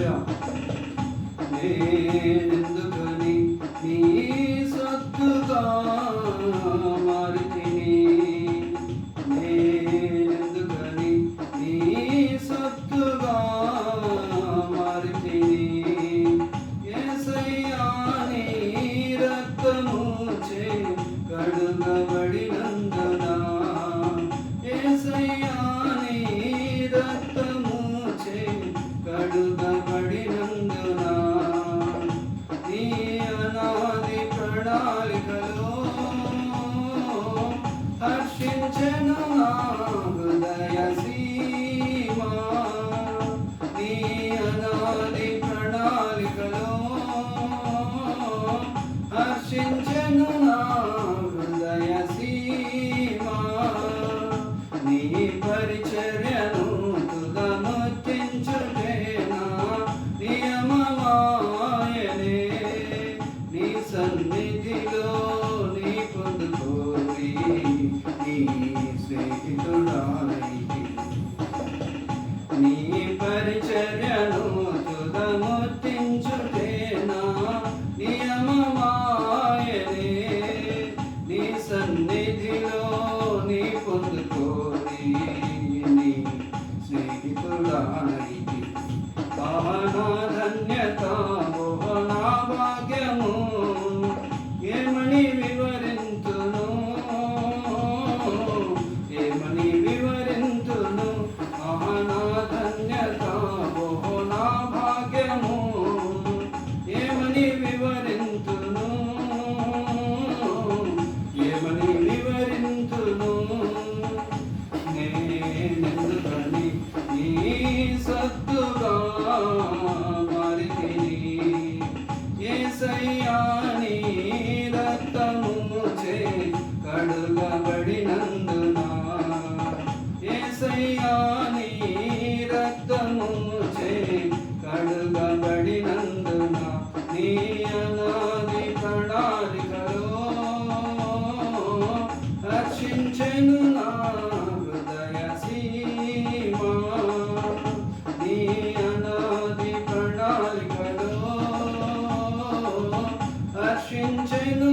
있어요. చేసెను నా హృదయ సీమా నీ అనాది ప్రణాళికలో హర్షించెను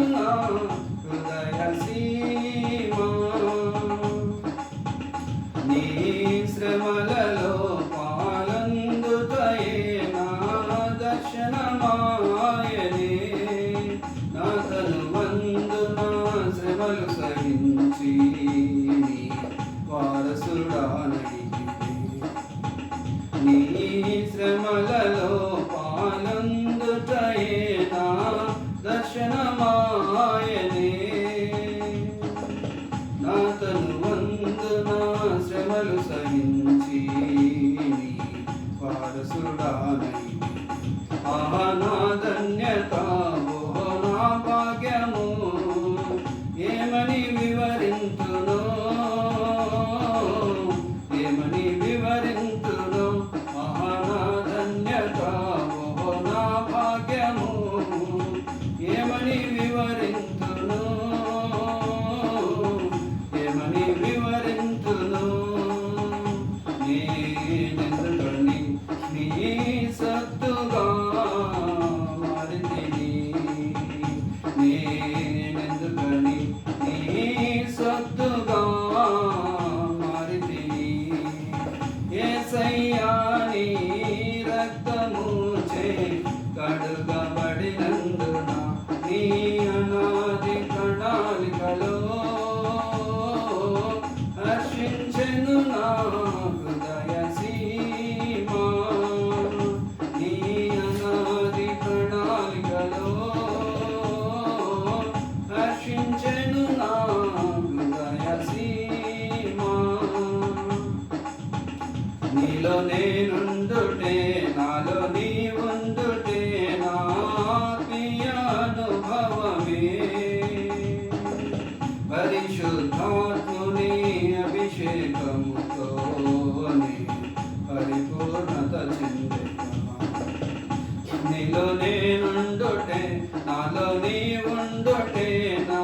ఒకటే నా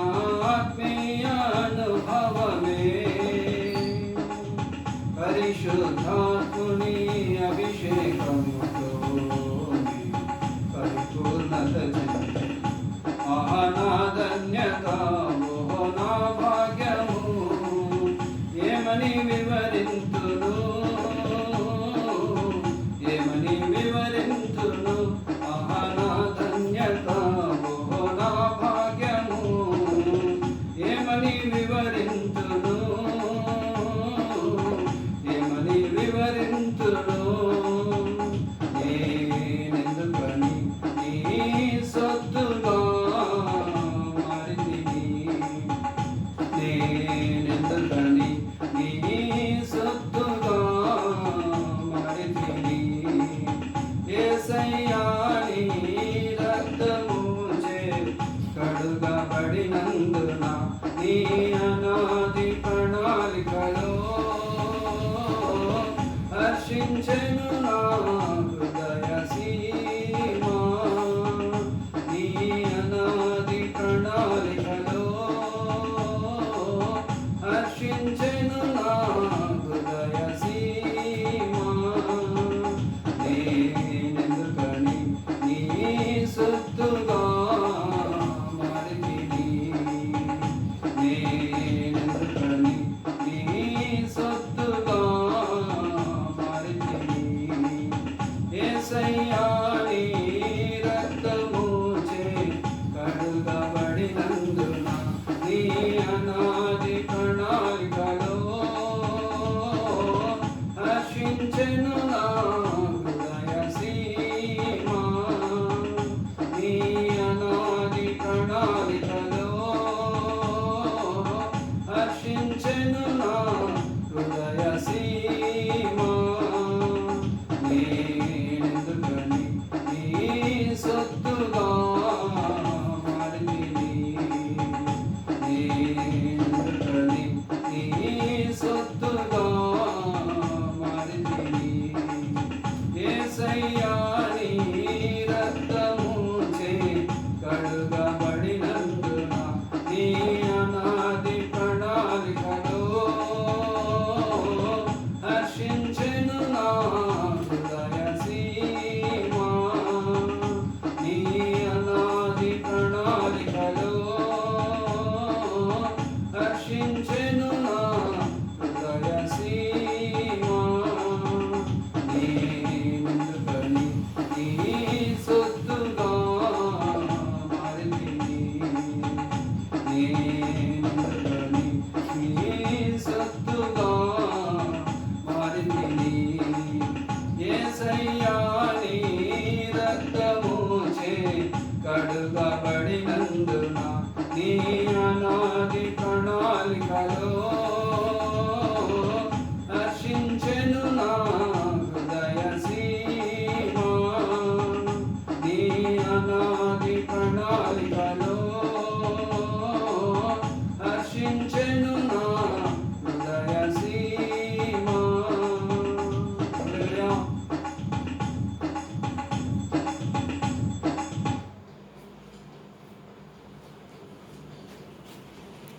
ఆత్మీయ అనుభవమే పరిశుద్ధాత్ముని అభిషేకముతో పరిపూర్ణత మహానాధన్యత మోహనా భాగ్యము ఏమని వివ llevar en